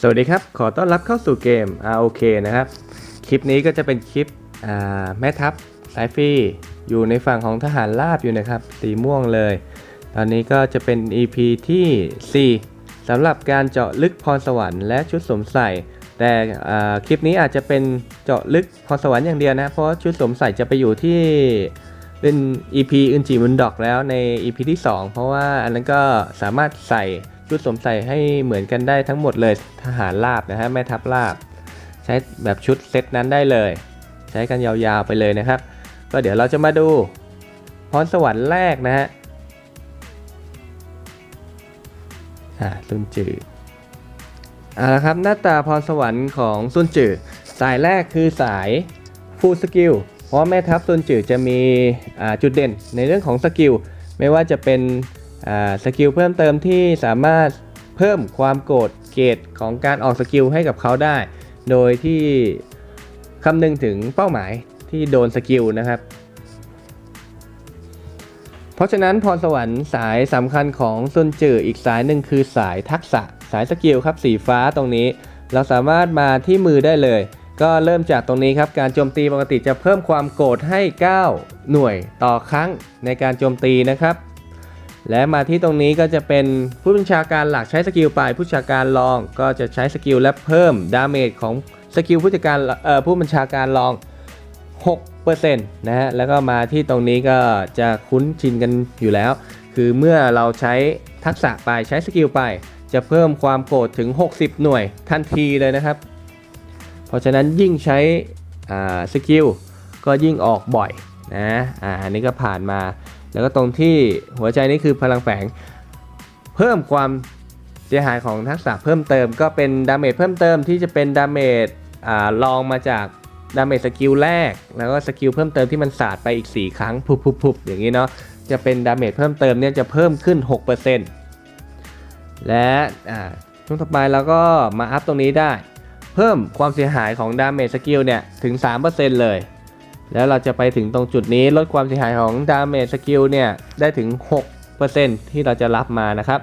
สวัสดีครับ ขอต้อนรับเข้าสู่เกม ROK นะครับ คลิปนี้ก็จะเป็นคลิปแม่ทัพสายฟรีอยู่ในฝั่งของทหารราบอยู่นะครับ สีม่วงเลย ตอนนี้ก็จะเป็น EP ที่ 4สำหรับการเจาะลึกพรสวรรค์และชุดสวมใส่ แต่คลิปนี้อาจจะเป็นเจาะลึกพรสวรรค์อย่างเดียวนะ เพราะชุดสวมใส่จะไปอยู่ที่เป็น EP อึนจีมุนดอกแล้วใน EP ที่ 2 เพราะว่าอันนั้นก็สามารถใส่ ชุดสวมใส่ให้เหมือนกันได้ทั้งหมดเลยทหารราบนะฮะแม่ทัพราบ ใช้แบบชุดเซตนั้นได้เลย ใช้กันยาวๆไปเลยนะครับ ก็เดี๋ยวเราจะมาดูพรสวรรค์แรกนะฮะอ่าซุนจือเอาละครับหน้าตาพรสวรรค์ของซุนจือสายแรกคือสายฟูลสกิลเพราะแม่ทัพซุนจือจะมีอ่าจุดเด่นในเรื่องของสกิลไม่ว่าจะเป็น สกิลเพิ่มเติมที่สามารถเพิ่มความโกรธเกรดของการออกสกิลให้กับเขาได้ โดยที่คำนึงถึงเป้าหมายที่โดนสกิลนะครับ เพราะฉะนั้นพรสวรรค์สายสำคัญของซุนจืออีกสายหนึ่งคือสายทักษะสายสกิลครับสีฟ้าตรงนี้ เราสามารถมาที่มือได้เลย ก็เริ่มจากตรงนี้ครับ การโจมตีปกติจะเพิ่มความโกรธให้ 9 หน่วยต่อครั้งในการโจมตีนะครับ และมาที่ตรงนี้ก็จะเป็นผู้บัญชาการหลักใช้สกิลไปผู้บัญชาการรองก็จะใช้สกิลและเพิ่มดาเมจของสกิลผู้จัดการเอ่อผู้บัญชาการรอง 6%นะฮะแล้วก็มาที่ตรงนี้ก็จะคุ้นชินกันอยู่แล้ว คือเมื่อเราใช้ทักษะไปใช้สกิลไป จะเพิ่มความโกรธถึง 60 หน่วยทันทีเลยนะครับ เพราะฉะนั้นยิ่งใช้สกิลก็ยิ่งออกบ่อยนะอ่าอันนี้ก็ผ่านมา แล้วก็ตรงที่หัวใจนี่คือพลังแฝง เพิ่มความเสียหายของทักษะเพิ่มเติม ก็เป็นดาเมจเพิ่มเติมที่จะเป็นดาเมจอ่ารองมาจากดาเมจสกิลแรก แล้วก็สกิลเพิ่มเติมที่มันสาดไปอีก 4 ครั้งพุบๆอย่างนี้เนาะจะเป็นดาเมจเพิ่มเติมเนี่ยจะเพิ่มขึ้น 6%และช่วงต่อไปเราก็มาอัพตรงนี้ได้ เพิ่มความเสียหายของดาเมจสกิลเนี่ยถึง 3%เลย แล้วเราจะไปถึงตรงจุดนี้ลดความเสียหายของดาเมจสกิลเนี่ย ได้ถึง 6%ที่เราจะรับมานะครับ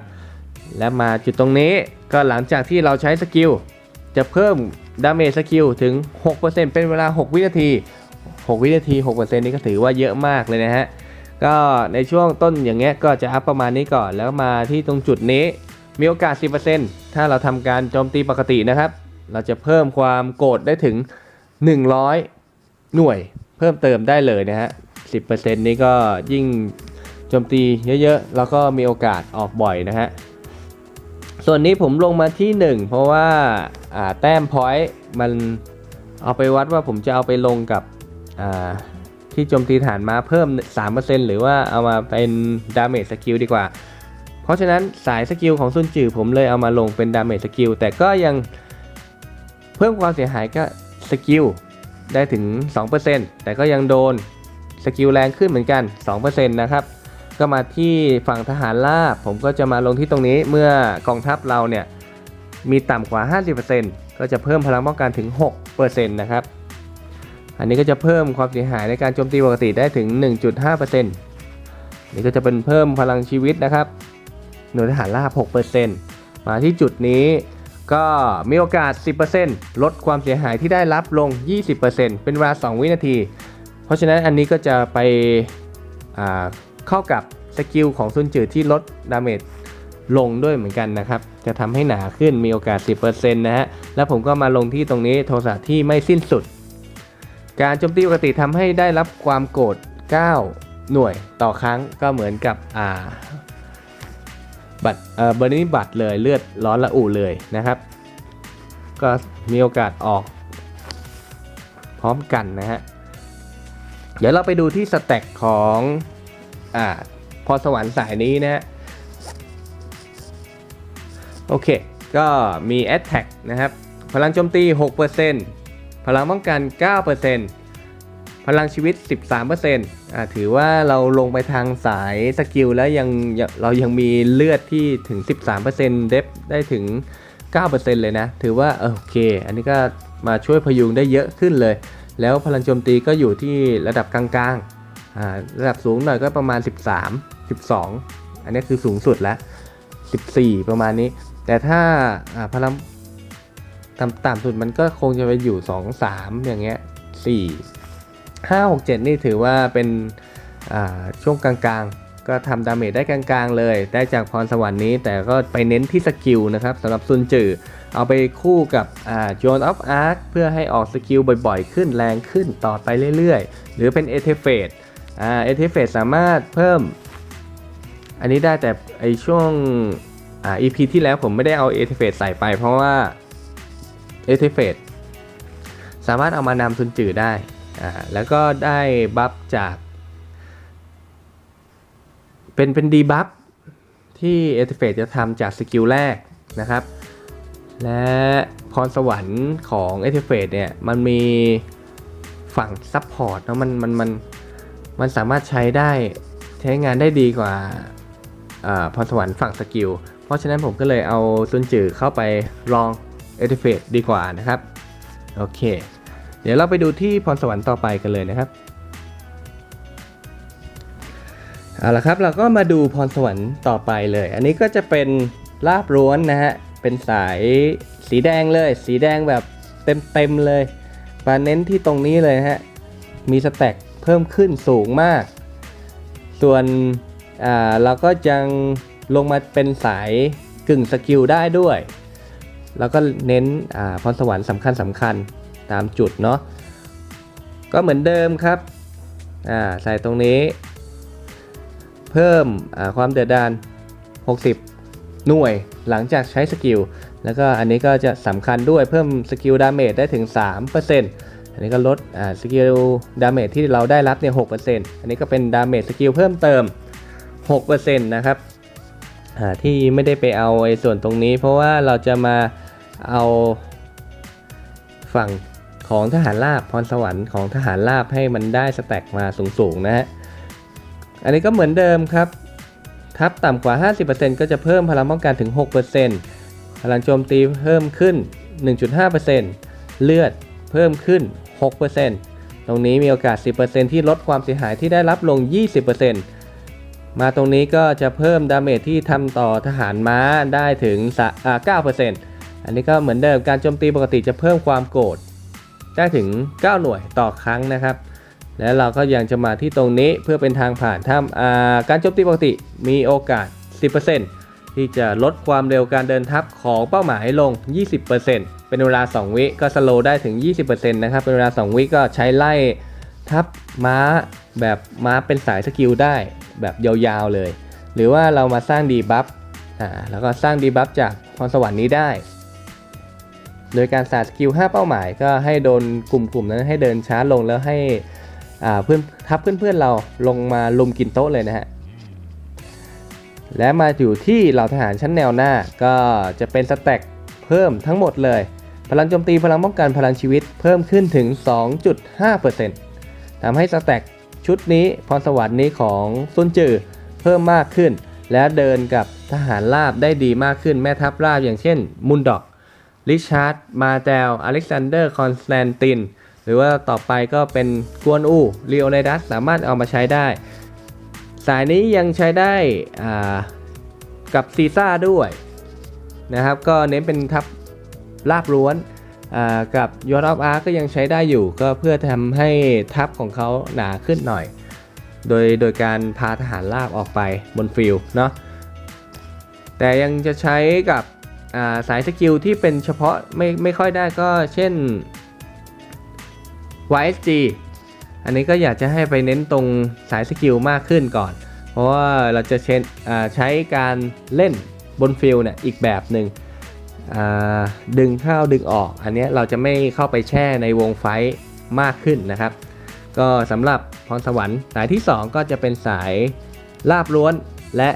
และมาจุดตรงนี้ก็หลังจากที่เราใช้สกิลจะเพิ่มดาเมจสกิลถึง 6%เป็นเวลา 6 วินาที 6 วินาที 6%นี่ก็ถือว่าเยอะมากเลยนะฮะ ก็ในช่วงต้นอย่างเงี้ยก็จะอัพประมาณนี้ก่อน แล้วมาที่ตรงจุดนี้มีโอกาส 10%ถ้าเราทำการโจมตีปกตินะครับ เราจะเพิ่มความโกรธได้ถึง 100 หน่วย พิ่มเติมได้เลยนะฮะ 10%นี้ก็ยิ่งโจมตีเยอะๆ แล้วก็มีโอกาสออกบ่อยนะฮะ ส่วนนี้ผมลงมาที่ 1 เพราะว่าาแต้มพอยต์มันเอาไปวัดว่าผมจะเอาไปลงกับที่โจมตีฐานมาเพิ่ม 3%หรือว่าเอามาเป็นดาเมจสกิลดีกว่า เพราะฉะนั้นสายสกิลของซุนจือผมเลยเอามาลงเป็นดาเมจสกิลแต่ก็ยังเพิ่มความเสียหายก็สกิล ได้ถึง 2%แต่ก็ยังโดนสกิลแรงขึ้นเหมือนกัน 2%นะครับก็มาที่ฝั่งทหารราบผมก็จะมาลงที่ตรงนี้เมื่อกองทัพเราเนี่ยมีต่ำกว่า 50%ก็จะเพิ่มพลังป้องกันถึง 6%นะครับ อันนี้ก็จะเพิ่มความเสียหายในการโจมตีปกติได้ถึง 1.5%นี่ก็จะเป็นเพิ่มพลังชีวิตนะครับ หน่วยทหารราบ 6%มาที่จุดนี้ ก็มีโอกาส 10%ลดความเสียหายที่ได้รับลง 20%เป็นเวลา 2 วินาที เพราะฉะนั้นอันนี้ก็จะไปเข้ากับสกิลของซุนจือที่ลดดาเมจลงด้วยเหมือนกันนะครับ จะทำให้หนาขึ้นมีโอกาส 10%นะฮะ แล้วผมก็มาลงที่ตรงนี้โทสะที่ไม่สิ้นสุด การโจมตีปกติทำให้ได้รับความโกรธ 9 หน่วยต่อครั้งก็เหมือนกับอ่า บัตรเบอร์นี้บัตรเลยเลือดร้อนละอุเลยนะครับ ก็มีโอกาสออกพร้อมกันนะฮะ เดี๋ยวเราไปดูที่สแต็กของอ่าพรสวรรค์สายนี้นะฮะโอเค ก็มี Attack นะครับ พลังโจมตี 6%พลังป้องกัน 9% พลังชีวิต 13%อ่าถือว่าเราลงไปทางสายสกิลแล้วยังเรายังมีเลือดที่ถึง 13%เดฟได้ถึง 9%เลยนะ ถือว่าโอเค อันนี้ก็มาช่วยพยุงได้เยอะขึ้นเลย แล้วพลังโจมตีก็อยู่ที่ระดับกลางๆอ่าระดับสูงหน่อยก็ประมาณ 13 12 อันนี้คือสูงสุดแล้ว 14 ประมาณนี้ แต่ถ้าพลังต่ำต่ำสุดมันก็คงจะไปอยู่ 2 3 อย่างเงี้ย4 5 6 7 นี่ถือว่าเป็นช่วงกลางๆ ก็ทำดาเมจได้กลางๆเลย ได้จากพรสวรรค์นี้ แต่ก็ไปเน้นที่สกิลนะครับสำหรับซุนจือเอาไปคู่กับอ่าโจนออฟอาร์คเพื่อให้ออกสกิลบ่อยๆ ขึ้นแรงขึ้นต่อไปเรื่อยๆ หรือเป็นเอเทเฟตเอเทเฟตสามารถเพิ่ม อันนี้ได้แต่ไอช่วงอ่า EP ที่แล้วผมไม่ได้เอาเอเทเฟตใส่ไปเพราะว่าเอเทเฟตสามารถเอามานำซุนจือได้ อ่าแล้วก็ได้บัฟจาก เป็นเป็นดีบัฟที่เอเทเฟตจะทำจากสกิลแรกนะครับ และพรสวรรค์ของเอเทเฟตเนี่ยมันมีฝั่งซับพอร์ตแล้วมันมันมันมันสามารถใช้ได้ใช้งานได้ดีกว่าพรสวรรค์ฝั่งสกิล เพราะฉะนั้นผมก็เลยเอาซุนจือเข้าไปลองเอเทเฟตดีกว่านะครับ โอเค เดี๋ยวเราไปดูที่พรสวรรค์ต่อไปกันเลยนะครับเอาละครับเราก็มาดูพรสวรรค์ต่อไปเลย อันนี้ก็จะเป็นลาบร้วนนะฮะเป็นสายสีแดงเลย สีแดงแบบเต็มๆเลยมาเน้นที่ตรงนี้เลยะฮะมีสแต็กเพิ่มขึ้นสูงมาก ส่วนอ่าเราก็ยังลงมาเป็นสายกึ่งสกิลได้ด้วย แล้วก็เน้นอ่าพรสวรรค์สำคัญสำคัญ ตามจุดเนาะก็เหมือนเดิมครับอ่าใส่ตรงนี้ เพิ่มความเดือดดาน 60 หน่วยหลังจากใช้สกิล แล้วก็อันนี้ก็จะสำคัญด้วยเพิ่มสกิลดาเมจได้ถึง 3%อันนี้ก็ลดสกิลดาเมจที่เราได้รับเนี่ย6%อันนี้ก็เป็นดาเมจสกิลเพิ่มเติม 6%นะครับที่ไม่ได้ไปเอาไอ้ส่วนตรงนี้ เพราะว่าเราจะมาเอาฝั่ง ของทหารราบพรสวรรค์ของทหารราบให้มันได้สแต็กมาสูงๆนะฮะ อันนี้ก็เหมือนเดิมครับ ทับต่ำกว่า 50%ก็จะเพิ่มพลังป้องกันถึง 6%พลังโจมตีเพิ่มขึ้น 1.5%เลือดเพิ่มขึ้น 6%ตรงนี้มีโอกาส 10%ที่ลดความเสียหายที่ได้รับลง 20%มาตรงนี้ก็จะเพิ่มดาเมจที่ทำต่อทหารม้าได้ถึงสะอ่า9%อันนี้ก็เหมือนเดิมการโจมตีปกติจะเพิ่มความโกรธ ได้ถึง 9 หน่วยต่อครั้งนะครับ แล้วเราก็ยังจะมาที่ตรงนี้เพื่อเป็นทางผ่านถ้ำอ่าการโจมตีปกติมีโอกาส 10%ที่จะลดความเร็วการเดินทัพของเป้าหมายลง 20%เป็นเวลา 2 วิก็สโลว์ได้ถึง 20%นะครับเป็นเวลา 2 วิก็ใช้ไล่ทัพม้าแบบม้าเป็นสายสกิลได้แบบยาวๆเลย หรือว่าเรามาสร้างดีบัฟอ่าแล้วก็สร้างดีบัฟจากพรสวรรค์นี้ได้ โดยการสาดสกิล 5 เป้าหมาย ก็ให้โดนกลุ่มๆนั้นให้เดินช้าลงแล้วให้เพื่อนทับเพื่อนๆเราลงมาลุมกินโต๊ะเลยนะฮะและมาอยู่ที่เหล่าทหารชั้นแนวหน้าก็จะเป็นสแต็กเพิ่มทั้งหมดเลย พลังโจมตีพลังป้องกันพลังชีวิตเพิ่มขึ้นถึง 2.5%ทำให้สแต็กชุดนี้พรสวรรค์นี้ของซุนจือเพิ่มมากขึ้น และเดินกับทหารราบได้ดีมากขึ้นแม่ทัพราบอย่างเช่นมุนดอก ริชาร์ด มาเตลอเล็กซานเดอร์ คอนสแตนติน หรือว่าต่อไปก็เป็นกวนอูลีโอไนดัสสามารถเอามาใช้ได้ สายนี้ยังใช้ได้กับซีซ่าด้วยนะครับ ก็เน้นเป็นทับลาบล้วนกับยอร์ออฟอาร์ก็ยังใช้ได้อยู่ ก็เพื่อทำให้ทัพของเขาหนาขึ้นหน่อย โดยโดยการพาทหารลาบออกไปบนฟิลด์เนาะแต่ยังจะใช้กับ สายสกิลที่เป็นเฉพาะไม่ไม่ค่อยได้ก็เช่น YSG อันนี้ก็อยากจะให้ไปเน้นตรงสายสกิลมากขึ้นก่อน เพราะว่าเราจะเชนอ่าใช้การเล่นบนฟิลเนี่ยอีกแบบหนึ่งอ่าดึงเข้าดึงออก อันนี้เราจะไม่เข้าไปแช่ในวงไฟท์มากขึ้นนะครับ ก็สำหรับพรสวรรค์สายที่ 2 ก็จะเป็นสายลาบล้วนและ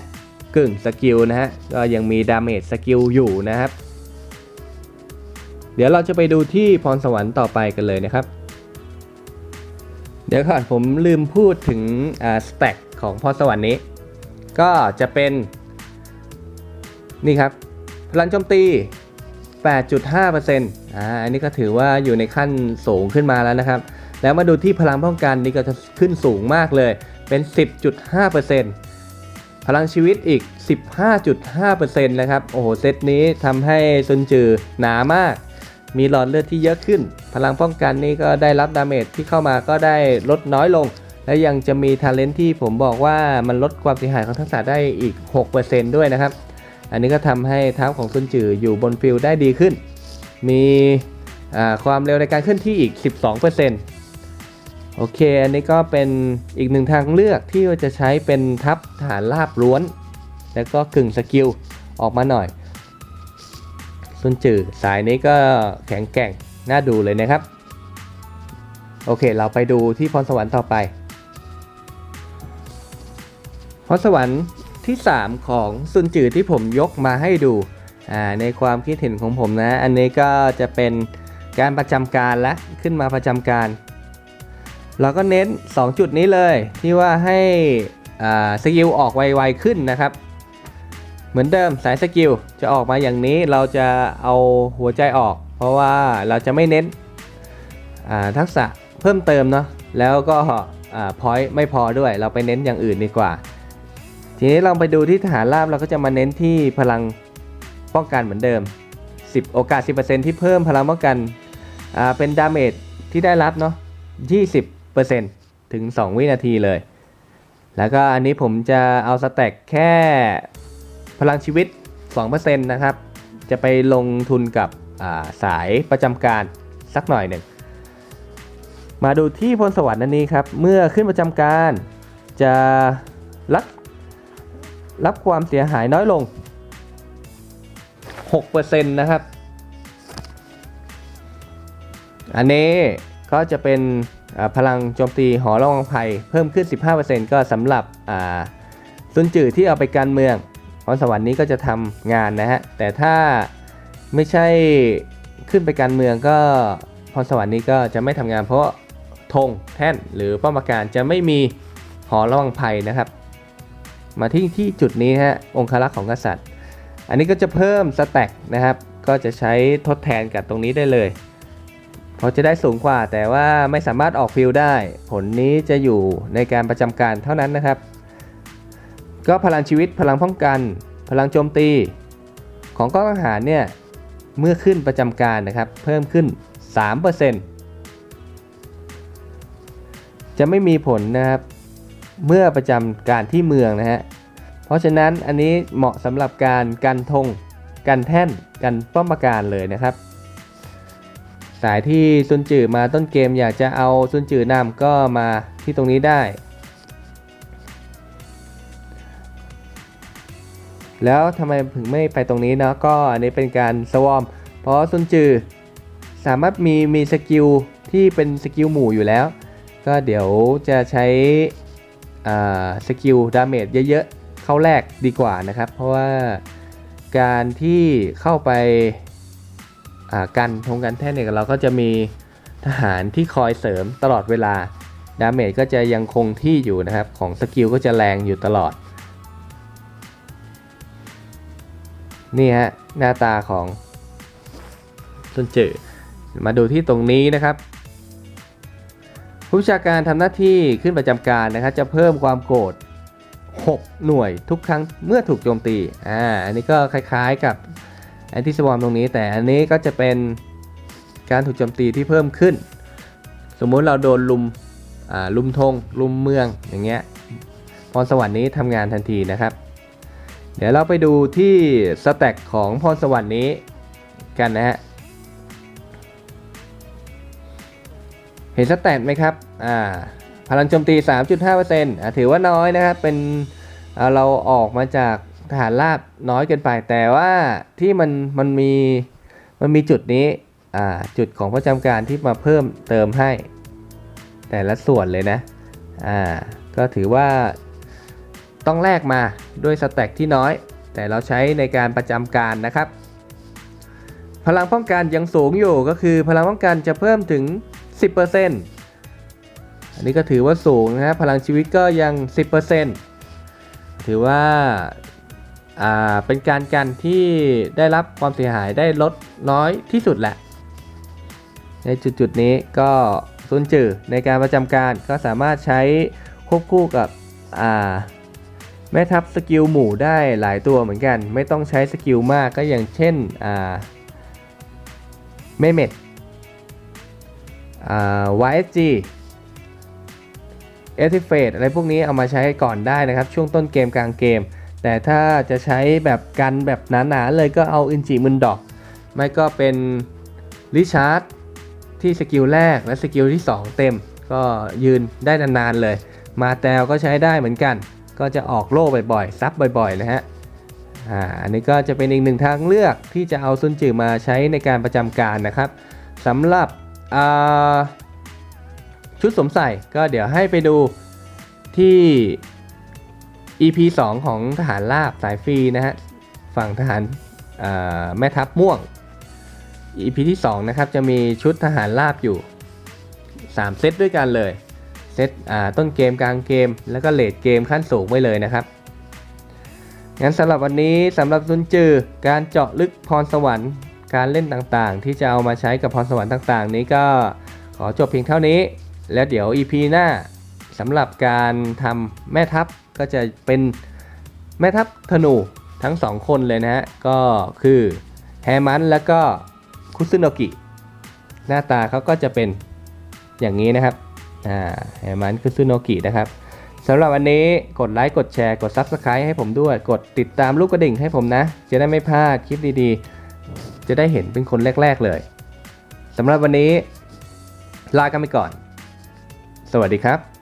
กึ่งสกิลนะฮะก็ยังมีดาเมจสกิลอยู่นะครับ เดี๋ยวเราจะไปดูที่พรสวรรค์ต่อไปกันเลยนะครับ เดี๋ยวก่อนผมลืมพูดถึงสแต็กของพรสวรรค์นี้ ก็จะเป็น นี่ครับ พลังโจมตี 8.5%อ่าอันนี้ก็ถือว่าอยู่ในขั้นสูงขึ้นมาแล้วนะครับ แล้วมาดูที่พลังป้องกันนี่ก็จะขึ้นสูงมากเลยเป็น 10.5% พลังชีวิตอีก 15.5%นะครับ โอ้โห เซตนี้ทำให้ซุนจือหนามาก มีหลอดเลือดที่เยอะขึ้น พลังป้องกันนี่ก็ได้รับดาเมจที่เข้ามาก็ได้ลดน้อยลง และยังจะมีทาเลนที่ผมบอกว่ามันลดความเสียหายของทักษะได้อีก 6%ด้วยนะครับ อันนี้ก็ทำให้เท้าของซุนจืออยู่บนฟิลได้ดีขึ้น มีความเร็วในการเคลื่อนที่อีก 12% โอเค อันนี้ก็เป็นอีกหนึ่งทางเลือกที่จะใช้เป็นทัพฐานราบล้วน แล้วก็กึ่งสกิลออกมาหน่อยซุนจือสายนี้ก็แข็งแกร่งน่าดูเลยนะครับ โอเค เราไปดูที่พรสวรรค์ต่อไป พรสวรรค์ที่ 3 ของซุนจือที่ผมยกมาให้ดู ในความคิดเห็นของผมนะ อันนี้ก็จะเป็นการประจำการและขึ้นมาประจำการ เราก็เน้น 2 จุดนี้เลย ที่ว่าให้สกิลออกไวๆขึ้นนะครับ เหมือนเดิมสายสกิลจะออกมาอย่างนี้เราจะเอาหัวใจออก เพราะว่าเราจะไม่เน้นทักษะเพิ่มเติมเนาะแล้วก็พอยต์ไม่พอด้วย เราไปเน้นอย่างอื่นดีกว่า ทีนี้เราไปดูที่ทหารราบเราก็จะมาเน้นที่พลังป้องกันเหมือนเดิม 10 โอกาส 10%ที่เพิ่มพลังป้องกันเป็นดาเมจที่ได้รับเนาะ20 ถึง 2 วินาทีเลย แล้วก็อันนี้ผมจะเอาสแต็กแค่พลังชีวิต 2%นะครับ จะไปลงทุนกับาสายประจำการสักหน่อยหนึ่ง มาดูที่พลสวรรค์นันนี้ครับ เมื่อขึ้นประจำการจะรับรับความเสียหายน้อยลง 6%นะครับ อันนี้ก็จะเป็น พลังโจมตีหอระวังภัยเพิ่มขึ้น 15%ก็สำหรับซุนจือที่เอาไปการเมืองพรสวรรค์นี้ก็จะทำงานนะฮะ แต่ถ้าไม่ใช่ขึ้นไปการเมืองก็พรสวรรค์นี้ก็จะไม่ทำงานเพราะธงแท่นหรือป้อมปราการจะไม่มีหอระวังภัยนะครับ มาที่ที่จุดนี้ฮะองครักษ์ของกษัตริย์ อันนี้ก็จะเพิ่มสแต็กนะครับ ก็จะใช้ทดแทนกับตรงนี้ได้เลย เพราะจะได้สูงกว่าแต่ว่าไม่สามารถออกฟิลได้ ผลนี้จะอยู่ในการประจำการเท่านั้นนะครับ ก็พลังชีวิตพลังป้องกัน พลังโจมตี ของกองทหารเนี่ยเมื่อขึ้นประจำการนะครับ เพิ่มขึ้น 3%จะไม่มีผลนะครับ เมื่อประจำการที่เมืองนะฮะเพราะฉะนั้นอันนี้เหมาะสำหรับการกันธงกันแท่นกันป้อมปราการเลยนะครับายที่ซุนจือมาต้นเกมอยากจะเอาซุนจือนำก็มาที่ตรงนี้ได้ แล้วทำไมถึงไม่ไปตรงนี้เนาะก็อันนี้เป็นการสวอม เพราะซุนจือสามารถมีมีสกิลที่เป็นสกิลหมู่อยู่แล้ว ก็เดี๋ยวจะใช้สกิลดาเมจเยอะๆ เข้าแรกดีกว่านะครับ เพราะว่าการที่เข้าไป กันทงกันแท่นเนี่ยเราก็จะมีทหารที่คอยเสริมตลอดเวลาดาเมจก็จะยังคงที่อยู่นะครับ ของสกิลก็จะแรงอยู่ตลอด นี่ฮะหน้าตาของซุนจือมาดูที่ตรงนี้นะครับ ผู้ชาการทำหน้าที่ขึ้นประจำการนะครับ จะเพิ่มความโกรธ6หน่วยทุกครั้งเมื่อถูกโจมตี อ่า อันนี้ก็คล้ายๆกับ แอนติสวอมตรงนี้ แต่อันนี้ก็จะเป็นการถูกโจมตีที่เพิ่มขึ้น สมมุติเราโดนลุมอ่าลุมธงลุมเมืองอย่างเงี้ยพรสวรรค์นี้ทำงานทันทีนะครับ เดี๋ยวเราไปดูที่สแต็กของพรสวรรค์นี้กันนะฮะเห็นสแตทไหมครับอ่าพลังโจมตี 3.5%อ่าถือว่าน้อยนะครับ เป็นเราออกมาจาก ทหารราบน้อยเกินไป แต่ว่าที่มันมันมีมันมีจุดนี้จุดของประจำการที่มาเพิ่มเติมให้ แต่ละส่วนเลยนะอ่าก็ถือว่าต้องแลกมาด้วยสแต็กที่น้อย แต่เราใช้ในการประจำการนะครับ พลังป้องกันยังสูงอยู่ก็คือพลังป้องกันจะเพิ่มถึง 10%อันนี้ก็ถือว่าสูงนะฮะพลังชีวิตก็ยัง 10%ถือว่า เป็นการกันที่ได้รับความเสียหายได้ลดน้อยที่สุดแหละ ในจุดๆนี้ก็ซุนจือในการประจำการก็สามารถใช้ควบคู่กับแม่ทัพสกิลหมู่ได้หลายตัวเหมือนกัน ไม่ต้องใช้สกิลมากก็อย่างเช่นอ่เมเมดอ่า YSG เอทิเฟตอะไรพวกนี้เอามาใช้ก่อนได้นะครับ ช่วงต้นเกมกลางเกม แต่ถ้าจะใช้แบบกันแบบหนาๆเลยก็เอาอินจิมุนดอก ไม่ก็เป็นริชาร์ดที่สกิลแรกและสกิลที่ 2 เต็ม ก็ยืนได้นานๆเลย มาแตวก็ใช้ได้เหมือนกัน ก็จะออกโล่บ่อยๆ ซับบ่อยๆนะฮะอ่าอันนี้ก็จะเป็นอีกหนึ่งทางเลือกที่จะเอาซุนจือมาใช้ในการประจำการนะครับสำหรับชุดสวมใส่ก็เดี๋ยวให้ไปดูที่ EP 2 ของทหารราบสายฟรีนะฮะฝั่งทหารแม่ทัพม่วง EP ที่ 2 นะครับ จะมีชุดทหารราบอยู่ 3 เซตด้วยกันเลยเซตต้นเกมกลางเกม แล้วก็เลดเกมขั้นสูงไว้เลยนะครับ งั้นสำหรับวันนี้สำหรับซุนจือการเจาะลึกพรสวรรค์การเล่นต่างๆ ที่จะเอามาใช้กับพรสวรรค์ต่างๆ นี้ก็ขอจบเพียงเท่านี้ แล้วเดี๋ยว EP หน้าสำหรับการทำแม่ทัพ ก็จะเป็นแม่ทัพธนูทั้งสองคนเลยนะฮะ ก็คือแฮมันแล้วก็คุซึโนกิ หน้าตาเขาก็จะเป็นอย่างนี้นะครับ อ่า แฮมันคุซึโนกินะครับสำหรับวันนี้กดไลค์ กดแชร์ กด Subscribe ให้ผมด้วย กดติดตามลูกกระดิ่งให้ผมนะ จะได้ไม่พลาดคลิปดีๆ จะได้เห็นเป็นคนแรก ๆ เลยสำหรับวันนี้ลากันไปก่อน สวัสดีครับ